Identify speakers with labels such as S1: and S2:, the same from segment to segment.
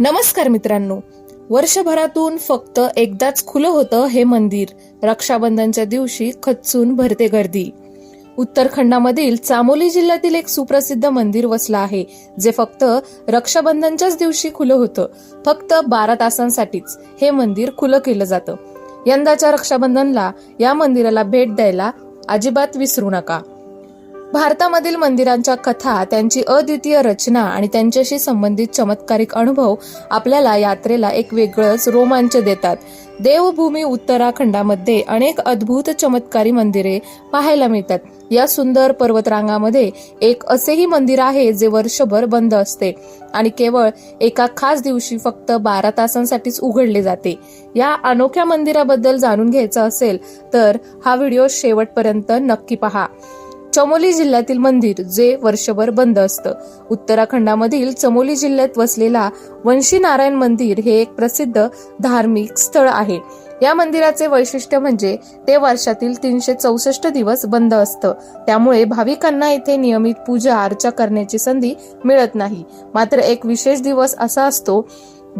S1: नमस्कार मित्रांनो. वर्षभरातून फक्त एकदाच खुलं होतं हे मंदिर. रक्षाबंधनच्या दिवशी खच्चून भरते गर्दी. उत्तराखंडामधील चामोली जिल्ह्यातील एक सुप्रसिद्ध मंदिर वसलं आहे जे फक्त रक्षाबंधनच्याच दिवशी खुलं होतं. फक्त बारा तासांसाठीच हे मंदिर खुलं केलं जातं. यंदाच्या रक्षाबंधनला या मंदिराला भेट द्यायला अजिबात विसरू नका. भारतामधील मंदिरांच्या कथा त्यांची अद्वितीय रचना आणि त्यांच्याशी संबंधित चमत्कारिक अनुभव आपल्याला यात्रेला एक वेगळंच रोमांच देतात. देवभूमी उत्तराखंडामध्ये अनेक अद्भुत चमत्कारी मंदिरे पाहायला मिळतात. या सुंदर पर्वतरांगामध्ये एक असेही मंदिर आहे जे वर्षभर बंद असते आणि केवळ एका खास दिवशी फक्त बारा तासांसाठीच उघडले जाते. या अनोख्या मंदिराबद्दल जाणून घ्यायचं असेल तर हा व्हिडिओ शेवटपर्यंत नक्की पहा. चमोली जिल्ह्यातील मंदिर जे वर्षभर बंद असतं. उत्तराखंडामधील चमोली जिल्ह्यात वसलेला वंशी नारायण मंदिर हे एक प्रसिद्ध धार्मिक स्थळ आहे. या मंदिराचे वैशिष्ट्य म्हणजे ते वर्षातील तीनशे चौसष्ट दिवस बंद असतं. त्यामुळे भाविकांना येथे नियमित पूजा अर्चा करण्याची संधी मिळत नाही. मात्र एक विशेष दिवस असा असतो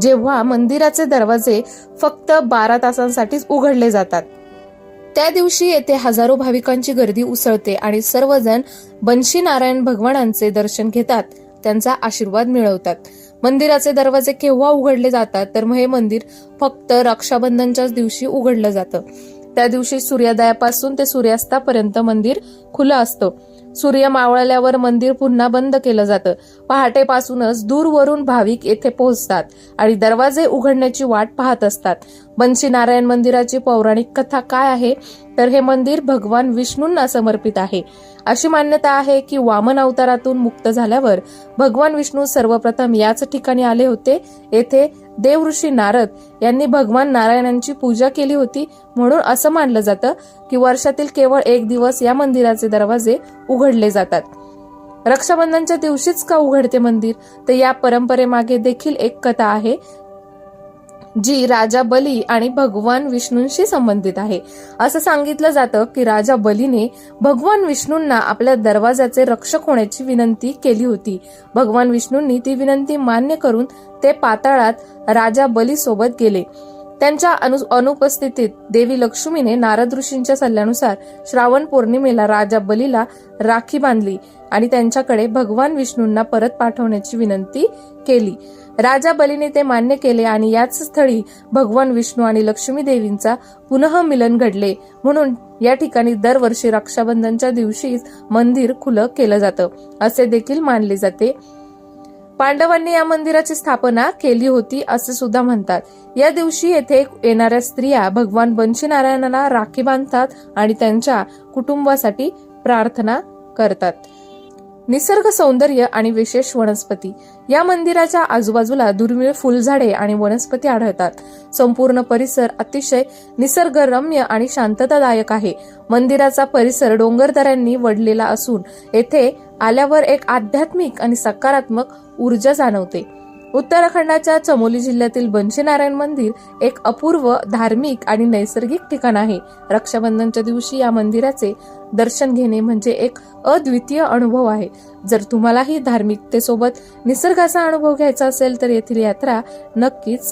S1: जेव्हा मंदिराचे दरवाजे फक्त बारा तासांसाठीच उघडले जातात. त्या दिवशी येथे हजारो भाविकांची गर्दी उसळते आणि सर्वजण बंशी नारायण भगवानांचे दर्शन घेतात त्यांचा आशीर्वाद मिळवतात. मंदिराचे दरवाजे केव्हा उघडले जातात तर मग हे मंदिर फक्त रक्षाबंधनच्याच दिवशी उघडलं जातं. त्या दिवशी सूर्योदयापासून ते सूर्यास्तापर्यंत मंदिर खुलं असतं. सूर्य मावळल्यावर मंदिर पुन्हा बंद केलं जातं. पहाटेपासूनच दूरवरून भाविक येथे पोहोचतात आणि दरवाजे उघडण्याची वाट पाहत असतात. बंशी नारायण मंदिराची पौराणिक कथा काय आहे? तर हे मंदिर भगवान विष्णूंना समर्पित आहे. अशी मान्यता आहे की वामन अवतारातून मुक्त झाल्यावर भगवान विष्णू सर्वप्रथम याच ठिकाणी आले होते. येथे देवऋषी नारद यांनी भगवान नारायणांची पूजा केली होती. म्हणून असं मानलं जातं की वर्षातील केवळ एक दिवस या मंदिराचे दरवाजे उघडले जातात. रक्षाबंधनच्या दिवशीच का उघडते मंदिर? तर या परंपरेमागे देखील एक कथा आहे जी राजा बली आणि भगवान विष्णूंशी संबंधित आहे. असं सांगितलं जातं की राजा बलीने भगवान विष्णूंना आपल्या दरवाजाचे रक्षक होण्याची विनंती केली होती. भगवान विष्णूंनी ती विनंती मान्य करून ते पाताळात राजा बली सोबत गेले. त्यांच्या अनु अनुपस्थितीत देवी लक्ष्मीने नारद ऋषींच्या सल्ल्यानुसार श्रावण पौर्णिमेला राजा बलीला राखी बांधली आणि त्यांच्याकडे भगवान विष्णूंना परत पाठवण्याची विनंती केली. राजा बलीने ते मान्य केले आणि याच स्थळी भगवान विष्णू आणि लक्ष्मी देवींचा पुनः मिलन घडले. म्हणून या ठिकाणी दरवर्षी रक्षाबंधनच्या दिवशीच मंदिर खुलं केलं जातं. असे देखील मानले जाते. पांडवांनी या मंदिराची स्थापना केली होती असे सुद्धा म्हणतात. या दिवशी येथे येणाऱ्या स्त्रिया भगवान बंशी नारायणाला राखी बांधतात आणि त्यांच्या कुटुंबासाठी प्रार्थना करतात. निसर्ग सौंदर्य आणि विशेष वनस्पती. या मंदिराच्या आजूबाजूला दुर्मिळ फुलझाडे आणि वनस्पती आढळतात. संपूर्ण परिसर अतिशय निसर्गरम्य आणि शांततादायक आहे. मंदिराचा परिसर डोंगरदऱ्यांनी वडलेला असून येथे आल्यावर एक आध्यात्मिक आणि सकारात्मक ऊर्जा जाणवते. उत्तराखंडाच्या चमोली जिल्ह्यातील बंशीनारायण मंदिर एक अपूर्व धार्मिक आणि नैसर्गिक ठिकाण आहे. रक्षाबंधनच्या दिवशी या मंदिराचे दर्शन घेणे म्हणजे एक अद्वितीय अनुभव आहे. जर तुम्हालाही धार्मिकतेसोबत निसर्गाचा अनुभव घ्यायचा असेल तर येथील यात्रा नक्कीच